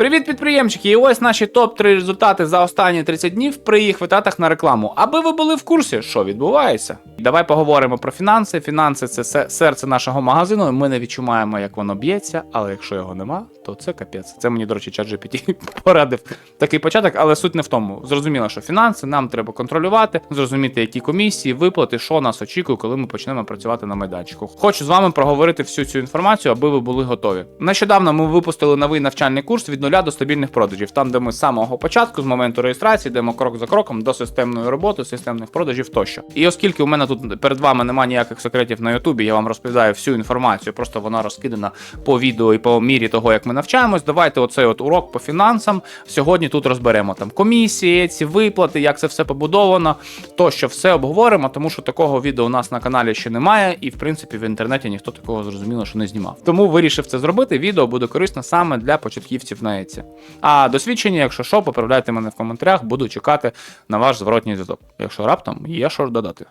Привіт, підприємчики! І ось наші топ-3 результати за останні 30 днів при їх витратах на рекламу. Аби ви були в курсі, що відбувається. Давай поговоримо про фінанси. Фінанси це серце нашого магазину. Ми не відчуваємо, як воно б'ється, але якщо його нема, то це капець. Це мені, до речі, ChatGPT порадив такий початок, але суть не в тому. Зрозуміло, що фінанси нам треба контролювати, зрозуміти, які комісії, виплати, що нас очікує, коли ми почнемо працювати на майданчику. Хочу з вами проговорити всю цю інформацію, аби ви були готові. Нещодавно ми випустили новий навчальний курс від нуля до стабільних продажів, там, де ми з самого початку, з моменту реєстрації, йдемо крок за кроком до системної роботи, системних продажів тощо. І оскільки у мене тут перед вами немає ніяких секретів на Ютубі, я вам розповідаю всю інформацію, просто вона розкидана по відео і по мірі того, як ми навчаємось. Давайте оцей от урок по фінансам. Сьогодні тут розберемо там комісії, ці виплати, як це все побудовано, тощо все обговоримо, тому що такого відео у нас на каналі ще немає, і в принципі в інтернеті ніхто такого зрозуміло, що не знімав. Тому вирішив це зробити. Відео буде корисно саме для початківців на Еці. А досвідчені, якщо що, поправляйте мене в коментарях, буду чекати на ваш зворотній зв'язок. Якщо раптом є що додати.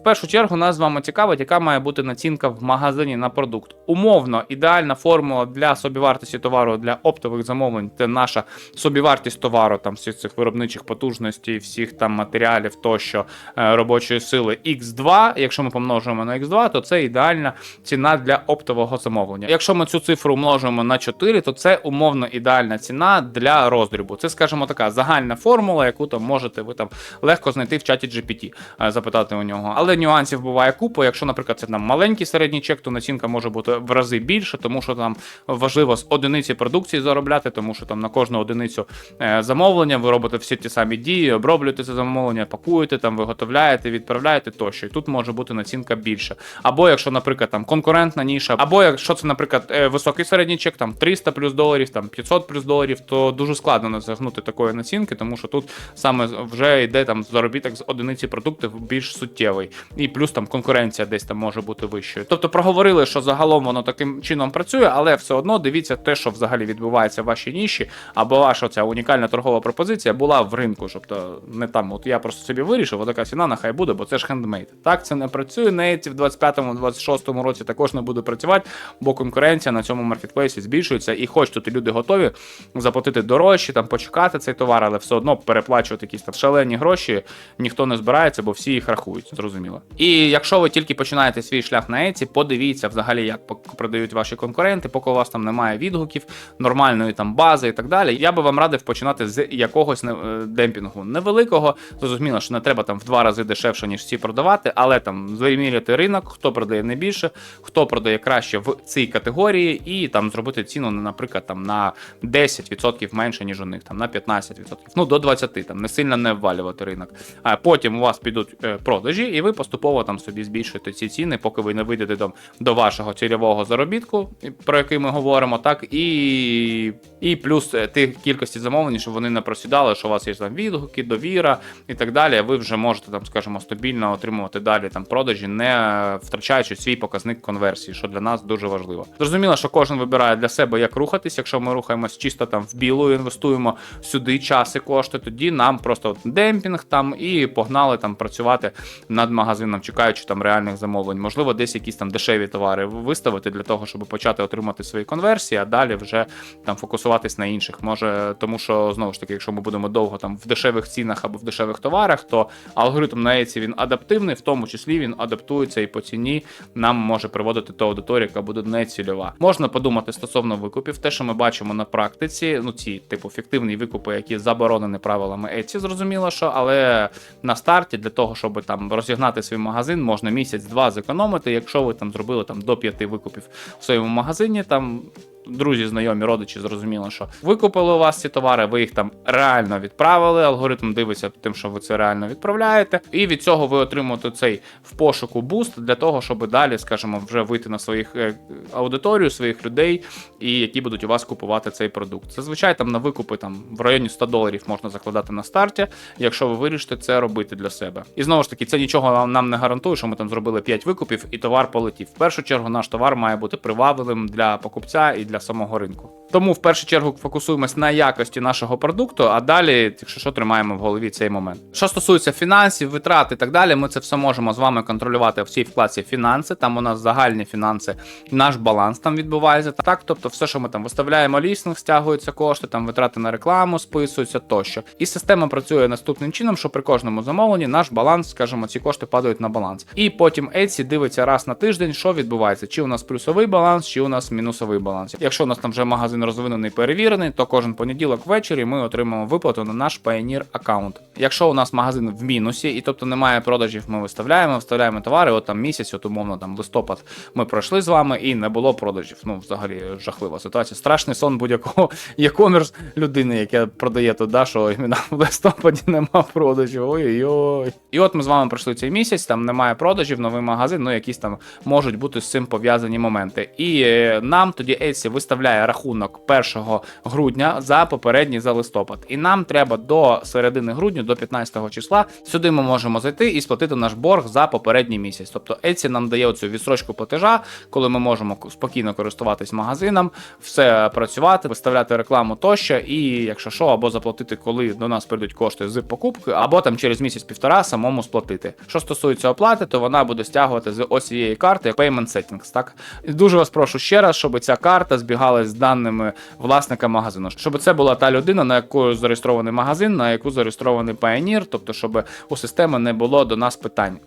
В першу чергу нас з вами цікавить, яка має бути націнка в магазині на продукт. Умовно, ідеальна формула для собівартості товару для оптових замовлень це наша собівартість товару, там всіх цих виробничих потужностей, всіх там матеріалів тощо е, робочої сили X2. Якщо ми помножуємо на X2, то це ідеальна ціна для оптового замовлення. Якщо ми цю цифру умножуємо на 4, то це умовно ідеальна ціна для роздрібу. Це, скажімо, така загальна формула, яку там можете ви там легко знайти в чаті GPT, е, запитати у нього. Але нюансів буває купа. Якщо, наприклад, це там маленький середній чек, то націнка може бути в рази більше, тому що там важливо з одиниці продукції заробляти, тому що там на кожну одиницю е, замовлення ви робите всі ті самі дії, оброблюєте це замовлення, пакуєте, там виготовляєте, відправляєте тощо. І тут може бути націнка більше. Або якщо, наприклад, там конкурентна ніша, або якщо це, наприклад, е, високий середній чек, там 300 плюс доларів, там 500 плюс доларів, то дуже складно досягнути такої націнки, тому що тут саме вже йде там заробіток з одиниці продуктів більш суттєвий. І плюс там конкуренція десь там може бути вищою. Тобто проговорили, що загалом воно таким чином працює, але все одно дивіться те, що взагалі відбувається в вашій ніші, або ваша ця унікальна торгова пропозиція була в ринку. Тобто не там, от я просто собі вирішив, отака ціна нехай буде, бо це ж хендмейд. Так, це не працює. Неці в 25-26 році також не буде працювати, бо конкуренція на цьому маркетплейсі збільшується, і хоч тут люди готові заплатити дорожче, там почекати цей товар, але все одно переплачувати якісь там шалені гроші ніхто не збирається, бо всі їх рахують, зрозуміло. І якщо ви тільки починаєте свій шлях на Еці, подивіться взагалі, як продають ваші конкуренти, поки у вас там немає відгуків, нормальної там бази і так далі. Я би вам радив починати з якогось не- е, демпінгу невеликого. Зрозуміло, що не треба там в два рази дешевше, ніж всі продавати, але там виміряти ринок, хто продає найбільше, хто продає краще в цій категорії, і там зробити ціну, наприклад, там на 10% менше, ніж у них, там на 15%, ну до 20%, там не сильно не ввалювати ринок. А потім у вас підуть е, продажі, і ви поступово там собі збільшуєте ці ціни, поки ви не вийдете до, до вашого цільового заробітку, про який ми говоримо, так і, і плюс е, тих кількості замовлень, щоб вони не просідали, що у вас є там відгуки, довіра і так далі. Ви вже можете там, скажімо, стабільно отримувати далі там продажі, не втрачаючи свій показник конверсії, що для нас дуже важливо. Зрозуміло, що кожен вибирає для себе, як рухатись. Якщо ми рухаємось чисто там в білу, інвестуємо сюди час і кошти, тоді нам просто от демпінг там і погнали там працювати над магазином, чекаючи там реальних замовлень. Можливо, десь якісь там дешеві товари виставити для того, щоб почати отримати свої конверсії, а далі вже там фокусуватись на інших. Може, тому що знову ж таки, якщо ми будемо довго там в дешевих цінах або в дешевих товарах, то алгоритм на Etsy, він адаптивний, в тому числі він адаптується і по ціні нам може приводити ту аудиторію, яка буде не цільова. Можна подумати стосовно викупів, те, що ми бачимо на практиці, ну ці типу фіктивні викупи, які заборонені правилами Etsy, зрозуміло, що але на старті для того, щоб там розігнати свій магазин, можна місяць-два зекономити. Якщо ви там зробили там до п'яти викупів в своєму магазині, там друзі, знайомі, родичі зрозуміло, що ви купили у вас ці товари, ви їх там реально відправили. Алгоритм дивиться тим, що ви це реально відправляєте, і від цього ви отримуєте цей в пошуку буст для того, щоб далі, скажімо, вже вийти на своїх е, аудиторію, своїх людей, і які будуть у вас купувати цей продукт. Зазвичай там на викупи там в районі 100 доларів можна закладати на старті, якщо ви вирішите це робити для себе. І знову ж таки, це нічого нам- не гарантує, що ми там зробили 5 викупів і товар полетів. В першу чергу наш товар має бути привабливим для покупця і для самого ринку. Тому в першу чергу фокусуємось на якості нашого продукту, а далі, якщо що, тримаємо в голові цей момент. Що стосується фінансів, витрат і так далі, ми це все можемо з вами контролювати в цій вкладці фінанси. Там у нас загальні фінанси, наш баланс там відбувається. Так, тобто, все, що ми там виставляємо лістинг, стягуються кошти, там витрати на рекламу списуються тощо. І система працює наступним чином, що при кожному замовленні наш баланс, скажімо, ці кошти падають на баланс. І потім Etsy дивиться раз на тиждень, що відбувається, чи у нас плюсовий баланс, чи у нас мінусовий баланс. Якщо у нас там вже магазин розвинений перевірений, то кожен понеділок ввечері ми отримаємо виплату на наш Pioneer аккаунт. Якщо у нас магазин в мінусі, і тобто немає продажів, ми виставляємо, виставляємо товари. От там місяць, от умовно там листопад ми пройшли з вами і не було продажів. Ну, взагалі жахлива ситуація. Страшний сон будь-якого e-commerce людини, яка продає туди, що іменно в листопаді нема продажів. Ой-ой-ой. І от ми з вами пройшли цей місяць, там немає продажів, новий магазин, ну якісь там можуть бути з цим пов'язані моменти. І е, нам тоді Etsy виставляє рахунок 1 грудня за попередній за листопад. І нам треба до середини грудня, до 15 числа, сюди ми можемо зайти і сплатити наш борг за попередній місяць. Тобто Etsy нам дає оцю відсрочку платежа, коли ми можемо спокійно користуватись магазином, все працювати, виставляти рекламу тощо, і якщо що, або заплатити, коли до нас прийдуть кошти з покупки, або там через місяць-півтора самому сплатити. Що стосується оплати, то вона буде стягувати з ось цієї карти Payment Settings. Так дуже вас прошу ще раз, щоб ця карта збігалась з даними власника магазину, щоб це була та людина, на яку зареєстрований магазин, на яку зареєстрований Pioneer, тобто, щоб у системи не було до нас питань.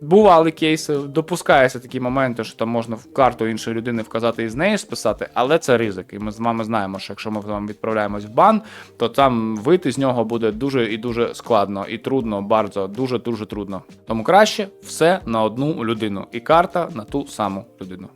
Бували кейси, допускаються такі моменти, що там можна в карту іншої людини вказати і з неї списати, але це ризик. І ми з вами знаємо, що якщо ми вам відправляємось в бан, то там вийти з нього буде дуже і дуже складно, і трудно, bardzo, дуже дуже трудно. Тому краще все на одну людину, і карта на ту саму людину.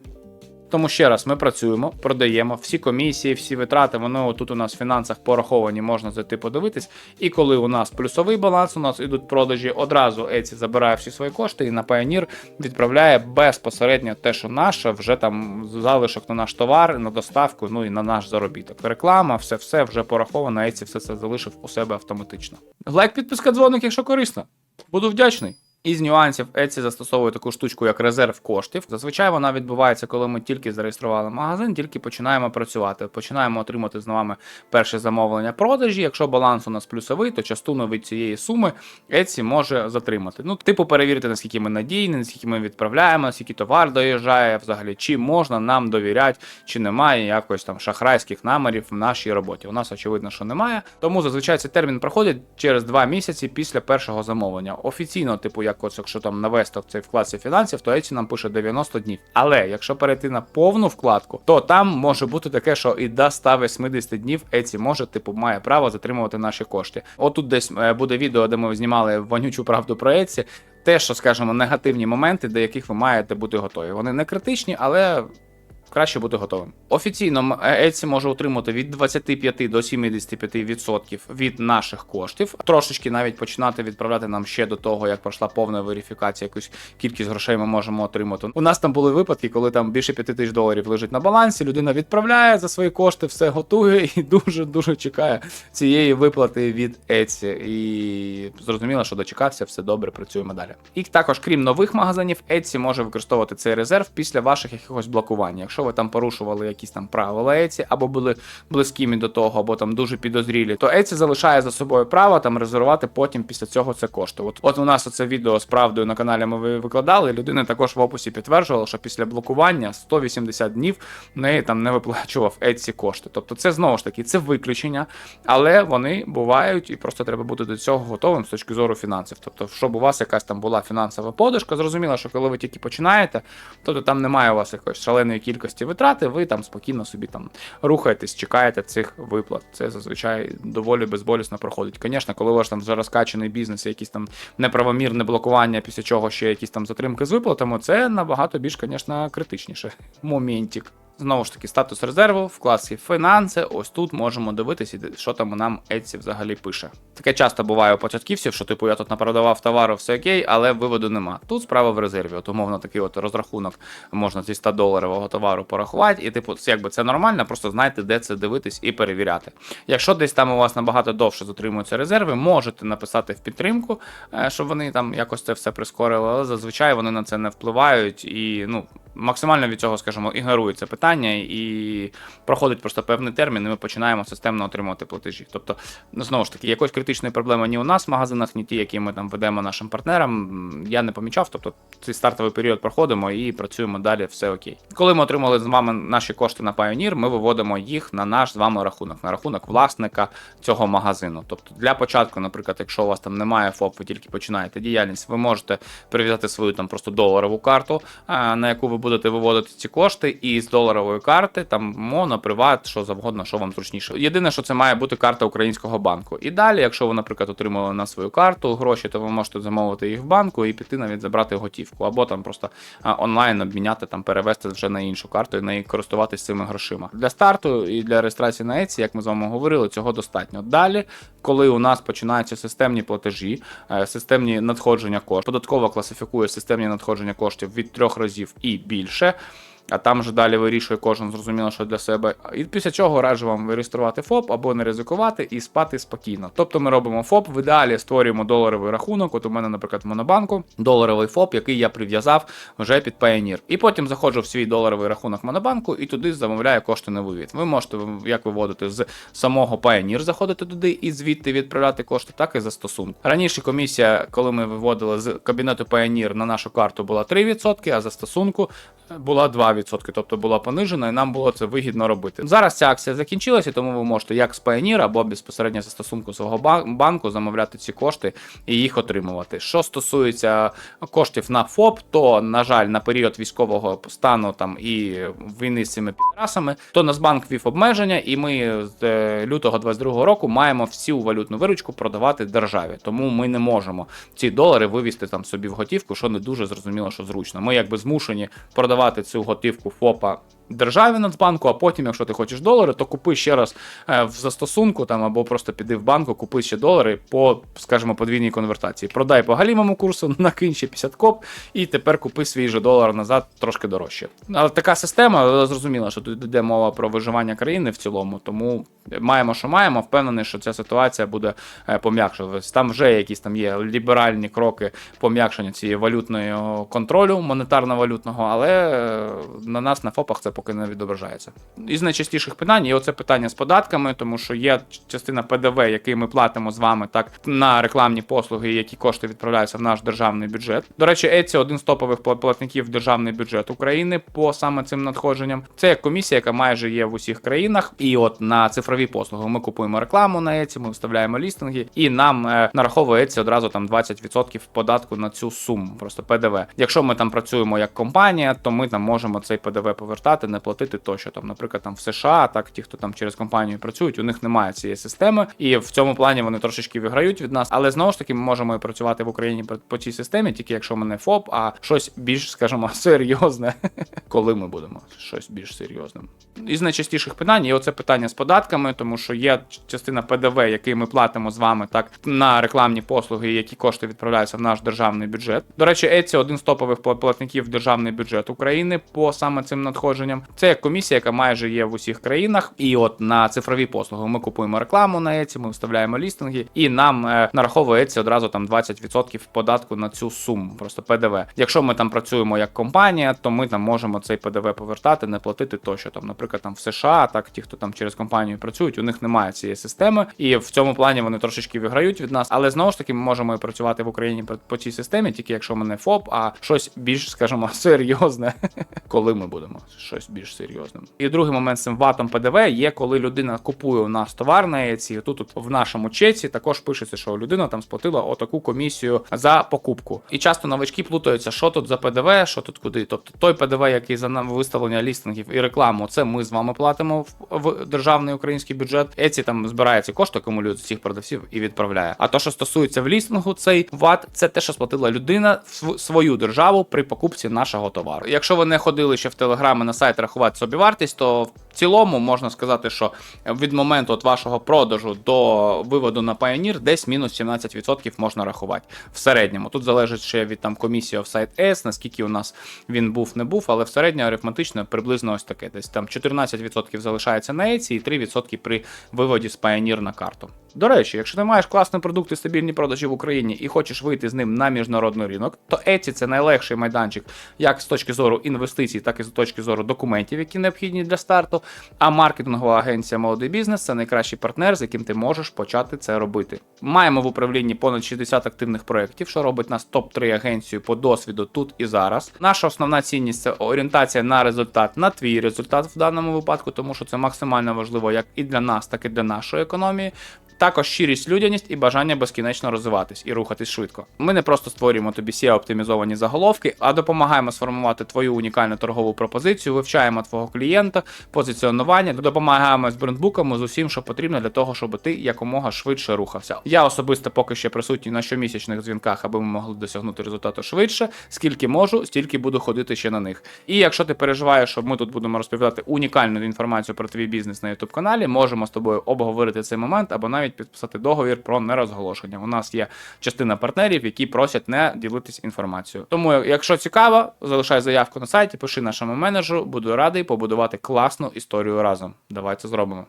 Тому ще раз ми працюємо, продаємо всі комісії, всі витрати. Вони тут у нас в фінансах пораховані, можна зайти подивитись. І коли у нас плюсовий баланс, у нас ідуть продажі, одразу Etsy забирає всі свої кошти і на Pioneer відправляє безпосередньо те, що наше, вже там залишок на наш товар, на доставку, ну і на наш заробіток. Реклама, все все вже пораховано. Etsy все це залишив у себе автоматично. Лайк, підписка, дзвоник, якщо корисно. Буду вдячний. Із нюансів Etsy застосовує таку штучку, як резерв коштів. Зазвичай вона відбувається, коли ми тільки зареєстрували магазин, тільки починаємо працювати. Починаємо отримати з вами перше замовлення продажі. Якщо баланс у нас плюсовий, то частину від цієї суми Etsy може затримати. Ну, типу, перевірити, наскільки ми надійні, наскільки ми відправляємо, наскільки товар доїжджає, взагалі, чи можна нам довіряти, чи немає якось там шахрайських намірів в нашій роботі. У нас очевидно, що немає. Тому зазвичай цей термін проходить через два місяці після першого замовлення. Офіційно, типу, як ось, якщо там навести в цей вкладці фінансів, то Еті нам пише 90 днів. Але якщо перейти на повну вкладку, то там може бути таке, що і до 180 днів Еті може, типу, має право затримувати наші кошти. Отут десь е, буде відео, де ми знімали вонючу правду про Еті. Те, що скажімо, негативні моменти, до яких ви маєте бути готові. Вони не критичні, але краще бути готовим. Офіційно Etsy може отримати від 25 до 75% від наших коштів. Трошечки навіть починати відправляти нам ще до того, як пройшла повна верифікація, якусь кількість грошей ми можемо отримати. У нас там були випадки, коли там більше 5 тисяч доларів лежить на балансі. Людина відправляє за свої кошти, все готує і дуже дуже чекає цієї виплати від Etsy. І зрозуміло, що дочекався, все добре, працюємо далі. І також, крім нових магазинів, Etsy може використовувати цей резерв після ваших якихось блокувань. Якщо ви там порушували якісь там правила Etsy, або були близькими до того, або там дуже підозрілі, то Etsy залишає за собою право там резервувати потім після цього це кошти. От, от у нас оце відео з правдою на каналі ми ви- викладали. Людина також в описі підтверджувала, що після блокування 180 днів в неї там не виплачував Etsy кошти. Тобто це знову ж таки це виключення, але вони бувають, і просто треба бути до цього готовим з точки зору фінансів. Тобто, щоб у вас якась там була фінансова подушка, зрозуміло, що коли ви тільки починаєте, тобто там немає у вас якоїсь шаленої кількості витрати, ви там спокійно собі там рухаєтесь, чекаєте цих виплат. Це зазвичай доволі безболісно проходить. Звісно, коли у вас там вже розкачаний бізнес, якісь там неправомірне блокування, після чого ще якісь там затримки з виплатами, це набагато більш, звісно, критичніше. Моментик. Знову ж таки, статус резерву, в класі фінанси. Ось тут можемо дивитися, що там нам Etsy взагалі пише. Таке часто буває у початківців, що типу я тут напродавав товару, все окей, але виводу нема. Тут справа в резерві. От умовно такий от розрахунок можна зі 100 доларового товару порахувати, і типу, якби це нормально, просто знайте, де це дивитись і перевіряти. Якщо десь там у вас набагато довше затримуються резерви, можете написати в підтримку, е, щоб вони там якось це все прискорили, але зазвичай вони на це не впливають і ну. Максимально від цього, скажімо, ігнорують це питання і проходить просто певний термін, і ми починаємо системно отримувати платежі. Тобто, ну знову ж таки, якоїсь критичної проблеми ні у нас в магазинах, ні ті, які ми там ведемо нашим партнерам, я не помічав. Тобто, цей стартовий період проходимо і працюємо далі, все окей. Коли ми отримали з вами наші кошти на Pioneer, ми виводимо їх на наш з вами рахунок, на рахунок власника цього магазину. Тобто, для початку, наприклад, якщо у вас там немає ФОП, ви тільки починаєте діяльність, ви можете прив'язати свою там просто доларову карту, на яку ви будете виводити ці кошти, і з доларової карти там моно, приват, що завгодно, що вам зручніше. Єдине, що це має бути карта українського банку. І далі, якщо ви, наприклад, отримали на свою карту гроші, то ви можете замовити їх в банку і піти навіть забрати готівку, або там просто онлайн обміняти, там перевести вже на іншу карту і неї користуватись цими грошима. Для старту і для реєстрації на Etsy, як ми з вами говорили, цього достатньо. Далі, коли у нас починаються системні платежі, е, системні надходження коштів, податкова класифікує системні надходження коштів від трьох разів і більше більше. А там вже далі вирішує кожен зрозуміло, що для себе. І після цього раджу вам реєструвати ФОП або не ризикувати і спати спокійно. Тобто ми робимо ФОП, в ідеалі створюємо доларовий рахунок. От у мене, наприклад, в Монобанку доларовий ФОП, який я прив'язав вже під Payoneer. І потім заходжу в свій доларовий рахунок Монобанку і туди замовляю кошти на вивід. Ви можете як виводити з самого Payoneer, заходити туди і звідти відправляти кошти, так і за стосунку. Раніше комісія, коли ми виводили з кабінету Payoneer на нашу карту, була 3%, а за стосунку була 2%, тобто була понижена, і нам було це вигідно робити. Зараз ця акція закінчилася, тому ви можете як з Payoneer або безпосередньо за стосунку свого банку замовляти ці кошти і їх отримувати. Що стосується коштів на ФОП, то на жаль, на період військового стану там і війни з цими підрасами, то Нацбанк ввів обмеження, і ми з е, лютого 22 року маємо всю валютну виручку продавати державі. Тому ми не можемо ці долари вивести там собі в готівку, що не дуже зрозуміло, що зручно. Ми якби змушені продавати цю готівку ФОПа державі Нацбанку, а потім, якщо ти хочеш долари, то купи ще раз е, в застосунку там або просто піди в банку, купи ще долари по, скажімо, подвійній конвертації. Продай по галімому курсу, накинь ще 50 коп, і тепер купи свій же долар назад трошки дорожче. Але така система, але зрозуміло, що тут йде мова про виживання країни в цілому, тому маємо, що маємо. Впевнений, що ця ситуація буде е, пом'якшуватися. Там вже якісь там є ліберальні кроки пом'якшення цієї валютної контролю монетарно-валютного, але е, на нас на ФОПах це поки не відображається. Із найчастіших питань є оце питання з податками, тому що є частина ПДВ, який ми платимо з вами так на рекламні послуги, які кошти відправляються в наш державний бюджет. До речі, ЕЦІ один з топових платників державний бюджет України по саме цим надходженням. Це комісія, яка майже є в усіх країнах. І от на цифрові послуги ми купуємо рекламу на ЕЦІ, ми вставляємо лістинги, і нам е, нараховує одразу там 20% податку на цю суму, просто ПДВ. Якщо ми там працюємо як компанія, то ми там можемо цей ПДВ повертати, не платити тощо. Там, наприклад, там в США, так ті, хто там через компанію працюють, у них немає цієї системи, і в цьому плані вони трошечки виграють від нас. Але знову ж таки, ми можемо і працювати в Україні по, по цій системі, тільки якщо ми не ФОП, а щось більш, скажімо, серйозне, коли ми будемо щось більш серйозним. Із найчастіших питань є оце питання з податками, тому що є частина ПДВ, який ми платимо з вами так на рекламні послуги, які кошти відправляються в наш державний бюджет. До речі, ЕЦІ один з топових платників державний бюджет України по саме цим надходженням. Це як комісія, яка майже є в усіх країнах. І от на цифрові послуги ми купуємо рекламу на ЕЦІ, ми вставляємо лістинги, і нам е, нараховує одразу там 20% податку на цю суму, просто ПДВ. Якщо ми там працюємо як компанія, то ми там можемо цей ПДВ повертати, не платити тощо. Там, наприклад, там в США, так ті, хто там через компанію працюють, у них немає цієї системи, і в цьому плані вони трошечки виграють від нас. Але знову ж таки, ми можемо і працювати в Україні по цій системі, тільки якщо ми не ФОП, а щось більш, скажімо, серйозне, коли ми будемо щось більш серйозним. І другий момент з цим ватом ПДВ є, коли людина купує у нас товар на ЕЦІ. Тут в нашому чеці також пишеться, що людина там сплатила отаку комісію за покупку. І часто новачки плутаються, що тут за ПДВ, що тут куди. Тобто той ПДВ, який за виставлення лістингів і рекламу, це ми з вами платимо в, державний український бюджет. Еці там збирає ці кошти, акумулюють з цих продавців і відправляє. А то, що стосується в лістингу, цей ват, це те, що сплатила людина в свою державу при покупці нашого товару. Якщо ви не ходили ще в Телеграм і на сайт рахувати собівартість, то в цілому можна сказати, що від моменту от вашого продажу до виводу на Pioneer десь мінус 17% можна рахувати в середньому. Тут залежить ще від там комісії Offsite S, наскільки у нас він був, не був, але в середньому арифметично приблизно ось таке. Десь там 14% залишається на Etsy і 3% при виводі з Pioneer на карту. До речі, якщо ти маєш класний продукт і стабільні продажі в Україні і хочеш вийти з ним на міжнародний ринок, то Etsy це найлегший майданчик як з точки зору інвестицій, так і з точки зору документів, які необхідні для старту. А маркетингова агенція Молодий бізнес це найкращий партнер, з яким ти можеш почати це робити. Маємо в управлінні понад 60 активних проєктів, що робить нас топ-3 агенцію по досвіду тут і зараз. Наша основна цінність це орієнтація на результат, на твій результат в даному випадку, тому що це максимально важливо як і для нас, так і для нашої економії. Також щирість, людяність і бажання безкінечно розвиватись і рухатись швидко. Ми не просто створюємо тобі SEO оптимізовані заголовки, а допомагаємо сформувати твою унікальну торгову пропозицію, вивчаємо твого клієнта, позиціонування, допомагаємо з брендбуками з усім, що потрібно для того, щоб ти якомога швидше рухався. Я особисто поки що присутній на щомісячних дзвінках, аби ми могли досягнути результату швидше. Скільки можу, стільки буду ходити ще на них. І якщо ти переживаєш, що ми тут будемо розповідати унікальну інформацію про твій бізнес на youtube каналі, можемо з тобою обговорити цей момент або навіть підписати договір про нерозголошення. У нас є частина партнерів, які просять не ділитись інформацією. Тому, якщо цікаво, залишай заявку на сайті, пиши нашому менеджеру. Буду радий побудувати класну історію разом. Давай це зробимо.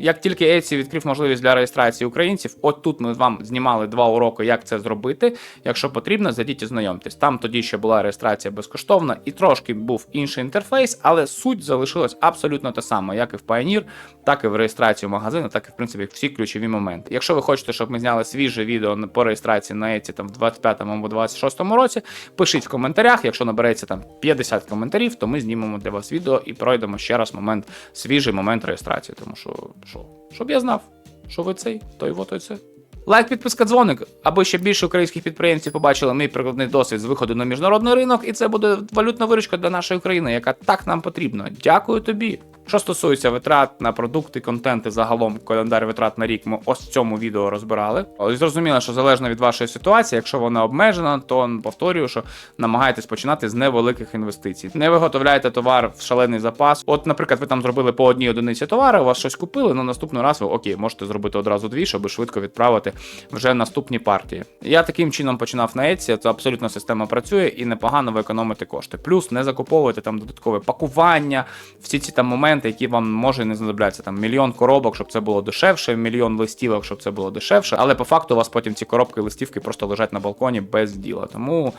Як тільки Etsy відкрив можливість для реєстрації українців, от тут ми вам знімали два уроки, як це зробити. Якщо потрібно, зайдіть і знайомтесь. Там тоді ще була реєстрація безкоштовна і трошки був інший інтерфейс, але суть залишилась абсолютно та сама, як і в Pioneer, так і в реєстрацію магазину, так і в принципі всі ключові моменти. Якщо ви хочете, щоб ми зняли свіже відео по реєстрації на Etsy там в 25-му або 26-му році, пишіть в коментарях. Якщо набереться там 50 коментарів, то ми знімемо для вас відео і пройдемо ще раз момент, свіжий момент реєстрації. Тому що, що щоб я знав, що ви цей, той во, той це. Лайк, підписка, дзвоник, аби ще більше українських підприємців побачили мій прикладний досвід з виходу на міжнародний ринок, і це буде валютна виручка для нашої країни, яка так нам потрібна. Дякую тобі. Що стосується витрат на продукти, контент і загалом календар витрат на рік, ми ось в цьому відео розбирали. Зрозуміло, що залежно від вашої ситуації, якщо вона обмежена, то повторюю, що намагайтесь починати з невеликих інвестицій. Не виготовляйте товар в шалений запас. От, наприклад, ви там зробили по одній одиниці товару, у вас щось купили. На наступний раз ви окей, можете зробити одразу дві, щоб швидко відправити вже наступні партії. Я таким чином починав на Etsy, це абсолютно система працює і непогано ви економите кошти. Плюс не закуповуйте там додаткове пакування, всі ці там моменти, які вам може не знадобляться. Там мільйон коробок, щоб це було дешевше, мільйон листівок, щоб це було дешевше. Але по факту у вас потім ці коробки і листівки просто лежать на балконі без діла. Тому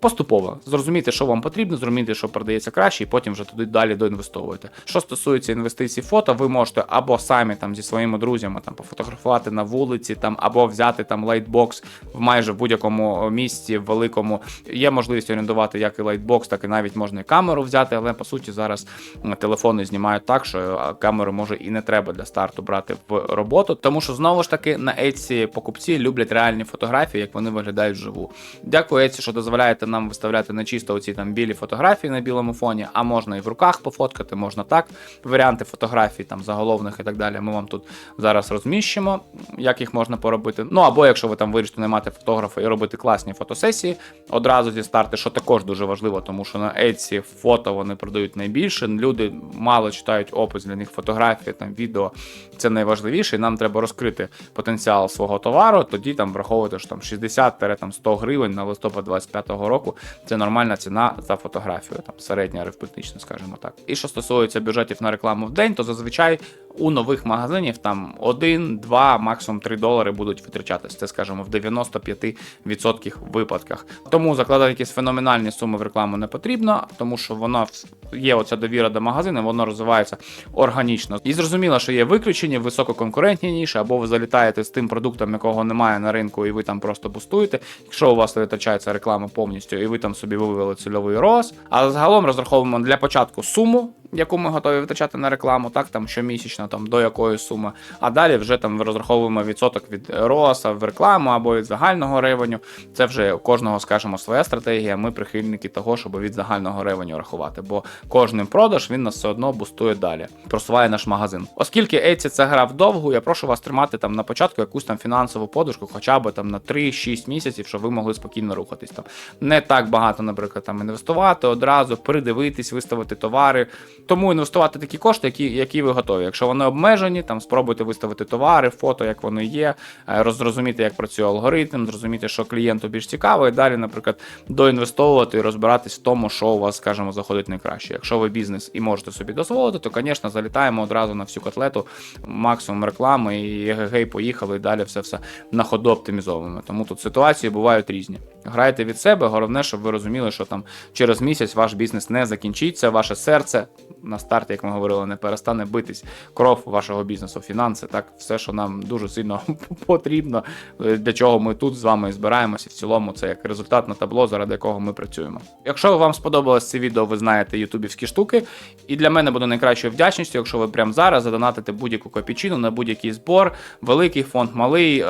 поступово зрозумійте, що вам потрібно, зрозумійте, що продається краще, і потім вже туди далі доінвестовуєте. Що стосується інвестицій фото, ви можете або самі там зі своїми друзями там пофотографувати на вулиці, там або взяти там лайтбокс в майже будь-якому місці великому. Є можливість орендувати як і лайтбокс, так і навіть можна і камеру взяти, але по суті зараз м, телефони знімають так, що камеру може і не треба для старту брати в роботу. Тому що знову ж таки на Etsy покупці люблять реальні фотографії, як вони виглядають вживу. Дякую Etsy, що дозволяєте нам виставляти не чисто оці там білі фотографії на білому фоні, а можна і в руках пофоткати, можна так. Варіанти фотографій там заголовних і так далі. Ми вам тут зараз розміщимо, як їх можна поробити. Ну або якщо ви там вирішите наймати фотографа і робити класні фотосесії одразу зі старту, що також дуже важливо, тому що на Etsy фото вони продають найбільше. Люди мало читають опис для них фотографії, там відео. Це найважливіше. І нам треба розкрити потенціал свого товару. Тоді там враховувати, що там 60-100 гривень на листопад 25-го року. Це нормальна ціна за фотографію, там середня арифметична, скажімо так. І що стосується бюджетів на рекламу в день, то зазвичай у нових магазинів там 1, 2, максимум 3 долари будуть витрачатись. Це, скажімо, в 95% випадках. Тому закладати якісь феноменальні суми в рекламу не потрібно, тому що воно є оця довіра до магазину, воно розвивається органічно. І зрозуміло, що є виключення, висококонкурентні ніші, або ви залітаєте з тим продуктом, якого немає на ринку, і ви там просто бустуєте. Якщо у вас витрачається реклама повністю, і ви там собі вивели цільовий роз. Але загалом розраховуємо для початку суму яку ми готові витрачати на рекламу, так там щомісячно, там до якої суми. А далі вже там розраховуємо відсоток від роса в рекламу або від загального ревеню. Це вже у кожного, скажімо, своя стратегія. Ми прихильники того, щоб від загального ревеню рахувати, бо кожним продаж він нас все одно бустує далі, просуває наш магазин. Оскільки Etsy це гра вдовгу, я прошу вас тримати там на початку якусь там фінансову подушку, хоча б там на 3-6 місяців, щоб ви могли спокійно рухатись там. Не так багато, наприклад, там інвестувати одразу, передивитись, виставити товари. Тому інвестувати такі кошти, які, які ви готові. Якщо вони обмежені, там спробуйте виставити товари, фото, як вони є, е, розрозуміти, як працює алгоритм, зрозуміти, що клієнту більш цікаво, і далі, наприклад, доінвестовувати і розбиратись в тому, що у вас, скажімо, заходить найкраще. Якщо ви бізнес і можете собі дозволити, то, звісно, залітаємо одразу на всю котлету, максимум реклами і гей, поїхали, і далі все все на ходу оптимізовуємо. Тому тут ситуації бувають різні. Грайте від себе, головне, щоб ви розуміли, що там через місяць ваш бізнес не закінчиться, ваше серце на старті, як ми говорили, не перестане битись кров вашого бізнесу, фінанси, так все, що нам дуже сильно потрібно, е, для чого ми тут з вами збираємося. В цілому, це як результат на табло, заради якого ми працюємо. Якщо вам сподобалось це відео, ви знаєте ютубівські штуки. І для мене буде найкращою вдячністю, якщо ви прямо зараз задонатите будь-яку копійчину на будь-який збор, великий фонд, малий.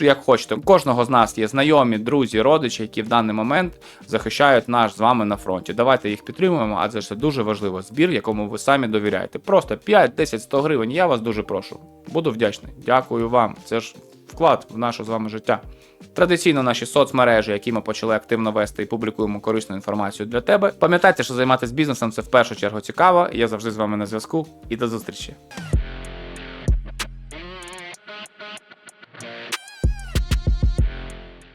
Як хочете, у кожного з нас є знайомі, друзі, родичі, які в даний момент захищають наш з вами на фронті. Давайте їх підтримуємо, адже це дуже важливо. Збір, якому ви самі довіряєте. Просто 5, 10, 100 гривень. Я вас дуже прошу. Буду вдячний. Дякую вам. Це ж вклад в наше з вами життя. Традиційно наші соцмережі, які ми почали активно вести і публікуємо корисну інформацію для тебе. Пам'ятайте, що займатися бізнесом це в першу чергу цікаво. Я завжди з вами на зв'язку і до зустрічі.